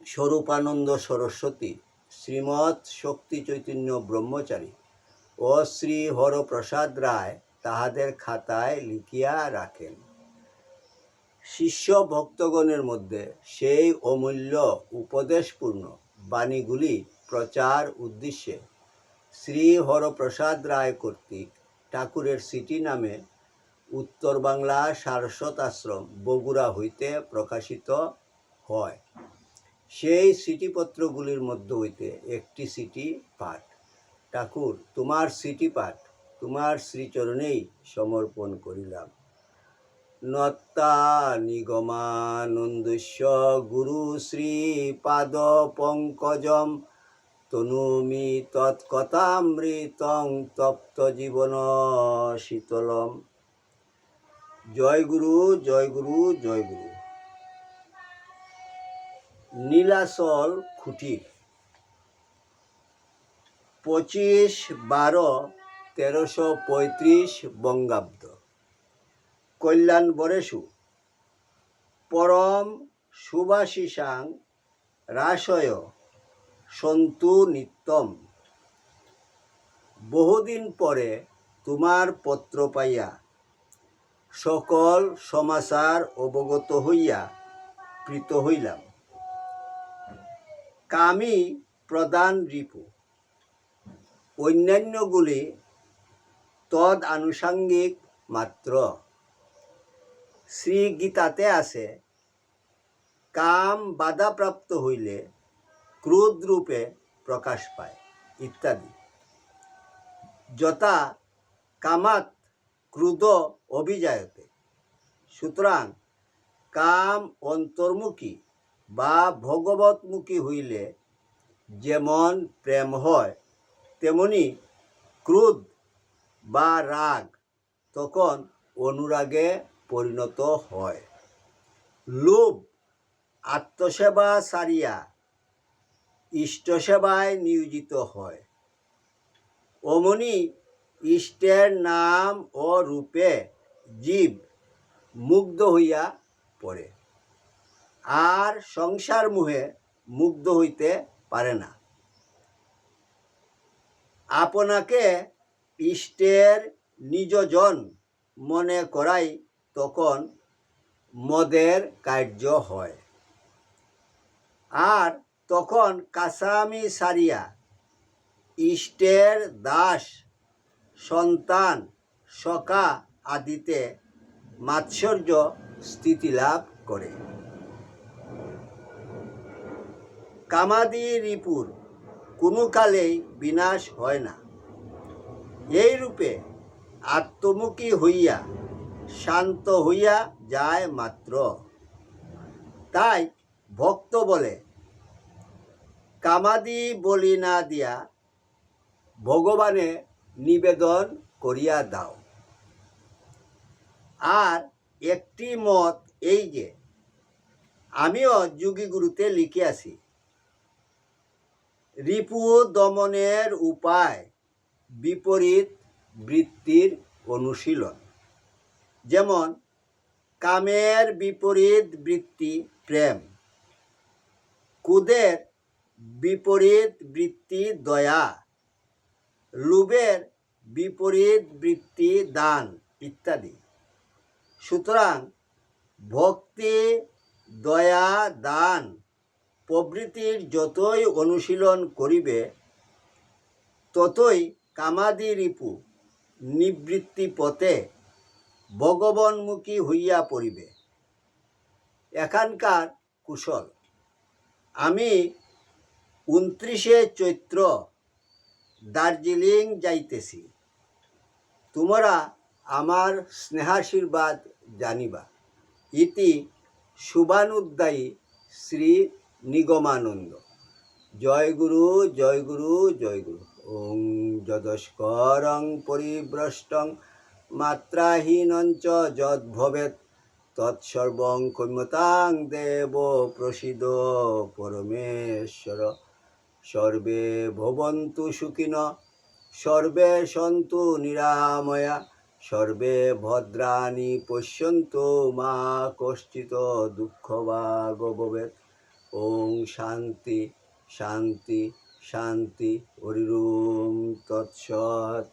স্বরূপানন্দ সরস্বতী, শ্রীমৎ শক্তি চৈতন্য ব্রহ্মচারী ও শ্রী হরপ্রসাদ রায় তাহাদের খাতায় লিখিয়া রাখেন। শিষ্য ভক্তগণের মধ্যে সেই অমূল্য উপদেশপূর্ণ বাণীগুলি প্রচার উদ্দেশ্যে শ্রী হরপ্রসাদ রায় কর্তৃক ঠাকুরের সিটি নামে উত্তর বাংলা সারস্বত আশ্রম বগুড়া হইতে প্রকাশিত হয়। সেই সিটিপত্রগুলির মধ্য হইতে একটি সিটি পাঠ। ঠাকুর, তোমার সিটি পাঠ, তোমার শ্রীচরণেই সমর্পণ করিলাম। নত্তা গুরু শ্রী পাদ পঙ্কজম, তনুমি তৎকথামৃতং তপ্ত জীবন শীতলম। জয় গুরু জয় গুরু জয় গুরু। নীলাচল খুঁটির পঁচিশ বারো তেরোশো পঁয়ত্রিশ বঙ্গাব্দ। কল্যাণ বরেশু পরম সুভাষিসাং রাসয় সন্তু নিত্যম। বহুদিন পরে তোমার পত্র পাইয়া সকল সমাচার অবগত হইয়া প্রীত হইলাম। কামি প্রধান রিপু। অন্যান্যগুলি তদ আনুষাঙ্গিক মাত্র। শ্রী গীতাতে আছে, কাম বাধাপ্রাপ্ত হইলে ক্রোধ রূপে প্রকাশ পায়, ইত্যাদি। যথা কামাত ক্রুধ অভিজায়তে। সুতরাং কাম অন্তর্মুখী বা ভগবতমুখী হইলে যেমন প্রেম হয়, তেমনি ক্রোধ বা রাগ তখন অনুরাগে পরিণত হয়। লোভ, আত্মসেবা সারিয়া ইষ্টসেবায় নিয়োজিত হয়। অমনি ইষ্টের নাম ও রূপে জীব মুগ্ধ হইয়া পড়ে। আর সংসার মুহে মুগ্ধ হইতে পারে না। আপনাকে ইষ্টের নিজজন মনে করাই তখন মদের কার্য হয়। আর তখন কাসামি সারিয়া ইষ্টের দাস, সন্তান সকা আদিতে মাৎসর্য স্থিতি লাভ করে। কামাদি রিপুর কোনো কালেই বিনাশ হয় না। এই রূপে আত্মমুখী হইয়া, শান্ত হইয়া যায় মাত্র। তাই ভক্ত বলে, কামাদি বলি না দিয়া ভগবানে নিবেদন করিয়া দাও। আর একটি মত এই যে, আমিও যোগী গুরুতে লিখিয়াছি রিপু দমনের উপায় বিপরীত বৃত্তির অনুশীলন। যেমন, কামের বিপরীত বৃত্তি প্রেম। কুদের বিপরীত বৃত্তি দয়া। লোভের বিপরীত বৃত্তি দান ইত্যাদি। সুতরাং ভক্তি, দয়া, দান প্রভৃতির যতই অনুশীলন করিবে, ততই কামাদি রিপু নিবৃত্তি পথে ভগবনমুখী হইয়া পড়িবে। এখানকার কুশল। আমি উনত্রিশে চৈত্র দার্জিলিং যাইতেছি। তোমরা আমার স্নেহাশীর্বাদ জানিবা। ইতি শুভানুদ্দায়ী শ্রী নিগমানন্দ। জয় গুরু জয় গুরু জয় গুরু। ওং যদস্করং পরিভ্রষ্টং মাত্রাহীনঞ্চ যদ ভবেত তৎসর্বং ক্ষম্যতাং দেব প্রসিদ পরমেশ্বর। সর্বে ভবন্তু সুখিন, সর্বে সন্তু নিরাময়া। সর্বে ভদ্রাণি পশ্যন্তু মা কশ্চিত দুঃখ বা ভবেত ওং শান্তি শান্তি শান্তি হরিরুম তৎসৎ।